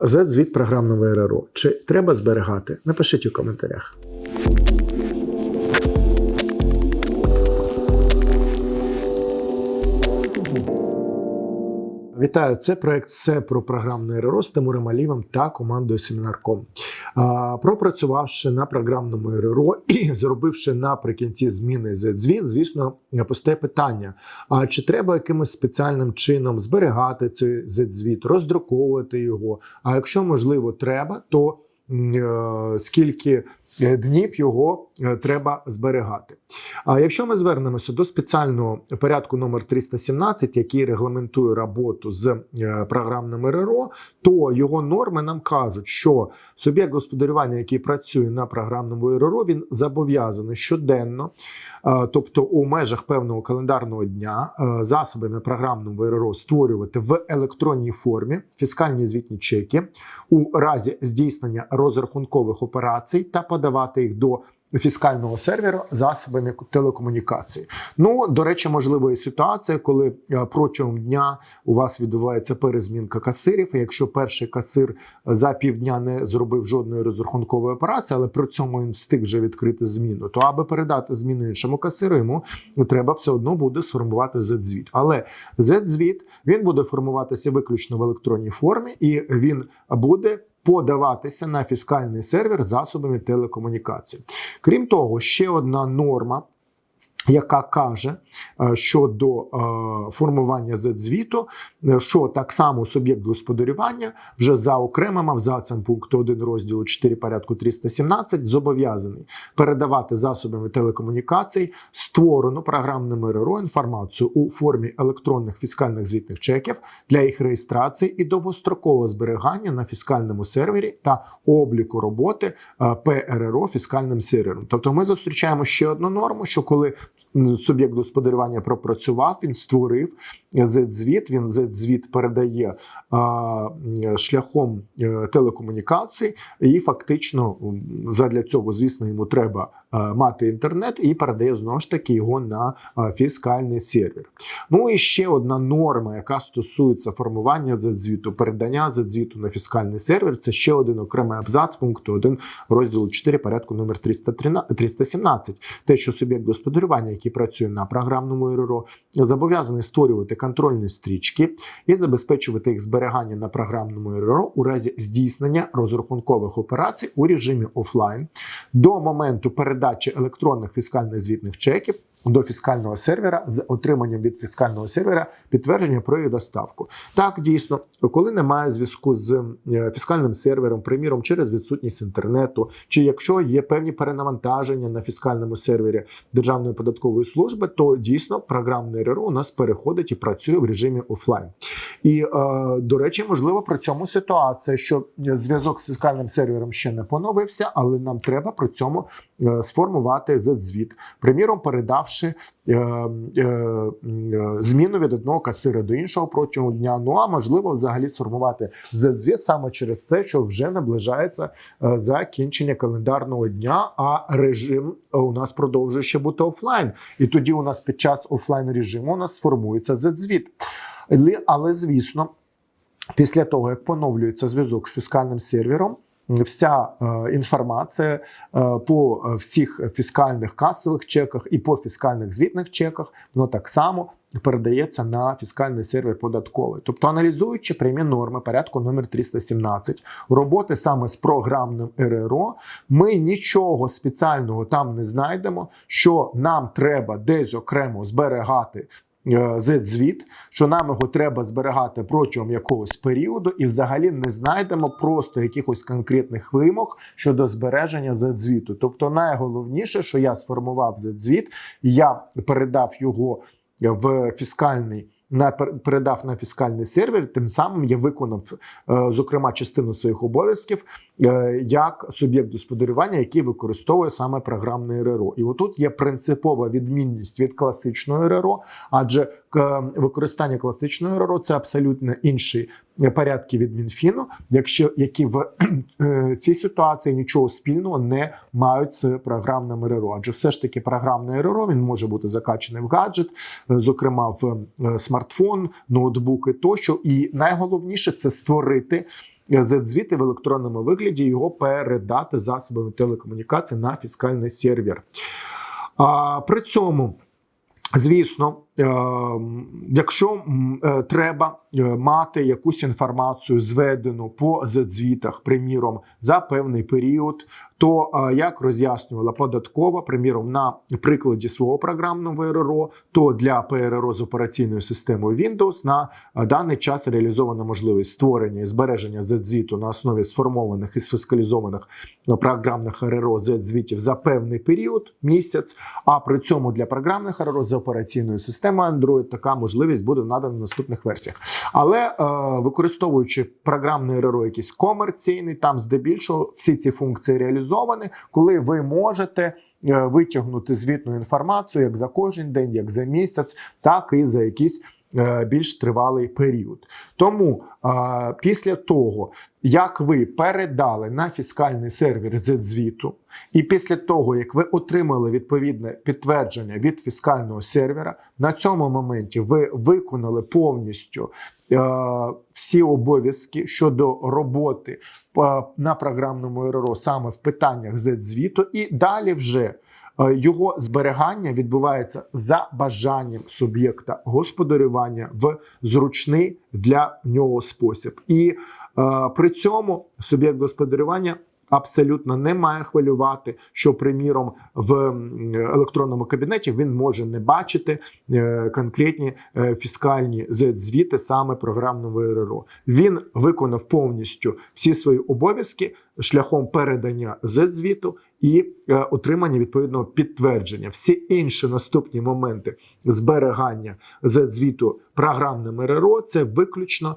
Z-звіт програмного РРО. Чи треба зберігати? Напишіть у коментарях. Вітаю, це проект все про програмне РРО з Тимуром Алівом та командою Семінарком. Пропрацювавши на програмному РРО і зробивши наприкінці зміни Z-звіт, звісно, постає питання: а чи треба якимось спеціальним чином зберігати цей Z-звіт, роздруковувати його? А якщо можливо треба, то е, скільки днів його е, треба зберігати? А якщо ми звернемося до спеціального порядку номер 317, який регламентує роботу з е, програмним РРО, то його норми нам кажуть, що суб'єкт господарювання, який працює на програмному РРО, він зобов'язаний щоденно, е, тобто у межах певного календарного дня, е, засобами програмного РРО створювати в електронній формі фіскальні звітні чеки у разі здійснення розрахункових операцій та подавати їх до фіскального сервера засобами телекомунікації. Ну, до речі, можливо, і ситуація, коли е, протягом дня у вас відбувається перезмінка касирів. І якщо перший касир за півдня не зробив жодної розрахункової операції, але при цьому він встиг вже відкрити зміну, то аби передати зміну іншому касиру, йому треба все одно буде сформувати Z-звіт. Але Z-звіт він буде формуватися виключно в електронній формі, і він буде подаватися на фіскальний сервер засобами телекомунікації. Крім того, ще одна норма. Яка каже е, щодо е, формування Z-звіту, е, що так само суб'єкт господарювання вже за окремим абзацем пункту 1 розділу 4 порядку 317 зобов'язаний передавати засобами телекомунікацій створену програмним РРО інформацію у формі електронних фіскальних звітних чеків для їх реєстрації і довгострокового зберігання на фіскальному сервері та обліку роботи ПРРО фіскальним сервером. Тобто, ми зустрічаємо ще одну норму, що коли суб'єкт господарювання пропрацював, він створив Z-звіт, він Z-звіт передає а, шляхом е, телекомунікацій, і фактично задля цього, звісно, йому треба е, мати інтернет і передає знову ж таки його на е, фіскальний сервер. Ну і ще одна норма, яка стосується формування Z-звіту, передання Z-звіту на фіскальний сервер. Це ще один окремий абзац пункту 1 розділу 4 порядку номер 313 317. Те, що суб'єкт господарювання, який працює на програмному РРО, зобов'язаний створювати контрольні стрічки і забезпечувати їх зберігання на програмному РРО у разі здійснення розрахункових операцій у режимі офлайн до моменту передачі електронних фіскальних звітних чеків. До фіскального сервера з отриманням від фіскального сервера підтвердження про їх доставку. Так, дійсно, коли немає зв'язку з е, фіскальним сервером, приміром через відсутність інтернету, чи якщо є певні перенавантаження на фіскальному сервері Державної податкової служби, то дійсно програмне РРО у нас переходить і працює в режимі офлайн. І е, до речі, можливо, при цьому ситуація, що зв'язок з фіскальним сервером ще не поновився, але нам треба при цьому е, сформувати Z-звіт, приміром, передавши е, зміну від одного касира до іншого протягом дня. Ну а можливо, взагалі сформувати Z-звіт саме через це, що вже наближається закінчення календарного дня, а режим у нас продовжує ще бути офлайн. І тоді у нас під час офлайн режиму у нас сформується Z-звіт. Але, звісно, після того як поновлюється зв'язок з фіскальним сервером. Вся е, інформація е, по всіх фіскальних касових чеках і по фіскальних звітних чеках, воно так само передається на фіскальний сервер податковий. Тобто, аналізуючи прямі норми порядку номер 317 роботи саме з програмним РРО, ми нічого спеціального там не знайдемо, що нам треба десь окремо зберігати Z-звіт, що нам його треба зберігати протягом якогось періоду, і взагалі не знайдемо просто якихось конкретних вимог щодо збереження Z-звіту. Тобто, найголовніше, що я сформував Z-звіт, я передав його в фіскальний. На передав на фіскальний сервер, тим самим я виконав е, зокрема частину своїх обов'язків е, як суб'єкт господарювання, який використовує саме програмне РРО. І отут є принципова відмінність від класичного РРО, адже е, використання класичного РРО це абсолютно інші порядки від Мінфіну, якщо які в е, цій ситуації нічого спільного не мають з програмним РРО. Адже все ж таки програмне РРО він може бути закачаний в гаджет, е, зокрема в е, смартфон, ноутбуки тощо. І найголовніше це створити Z-звіти в електронному вигляді його передати засобами телекомунікації на фіскальний сервер. При цьому, звісно, якщо е, треба е, мати якусь інформацію зведену по Z-звітах, приміром, за певний період, то е, як роз'яснювала податкова, приміром, на прикладі свого програмного РРО, то для ПРРО з операційною системою Windows на даний час реалізована можливість створення і збереження Z-звіту на основі сформованих і сфіскалізованих програмних РРО Z-звітів за певний період місяць. А при цьому для програмних РРО з операційною системою Android така можливість буде надана в наступних версіях. Але е, використовуючи програмний РРО якийсь комерційний, там здебільшого всі ці функції реалізовані, коли ви можете е, витягнути звітну інформацію як за кожен день, як за місяць, так і за якийсь е, більш тривалий період. Тому е, після того, як ви передали на фіскальний сервер Z-звіту, і після того, як ви отримали відповідне підтвердження від фіскального сервера, на цьому моменті ви виконали повністю е, всі обов'язки щодо роботи е, на програмному РРО саме в питаннях Z-звіту, і далі вже е, його зберігання відбувається за бажанням суб'єкта господарювання в зручний для нього спосіб. І е, при цьому суб'єкт господарювання. Абсолютно не має хвилювати, що, приміром, в електронному кабінеті він може не бачити е, конкретні е, фіскальні звіти саме програмного РРО. Він виконав повністю всі свої обов'язки шляхом передання Z-звіту і е, отримання відповідного підтвердження. Всі інші наступні моменти зберігання за звіту програмним РРО це виключно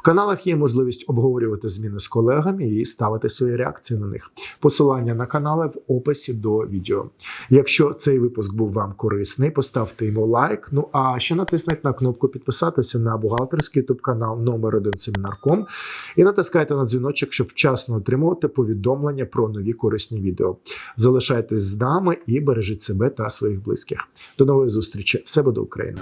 В каналах є можливість обговорювати зміни з колегами і ставити свої реакції на них. Посилання на канали в описі до відео. Якщо цей випуск був вам корисний, поставте йому лайк. Ну а ще натисніть на кнопку підписатися на бухгалтерський ютуб канал номер 1 Семінарком і натискайте на дзвіночок, щоб вчасно отримувати повідомлення про нові корисні відео. Залишайтесь з нами і бережіть себе та своїх близьких. До нової зустрічі! Все буде Україна!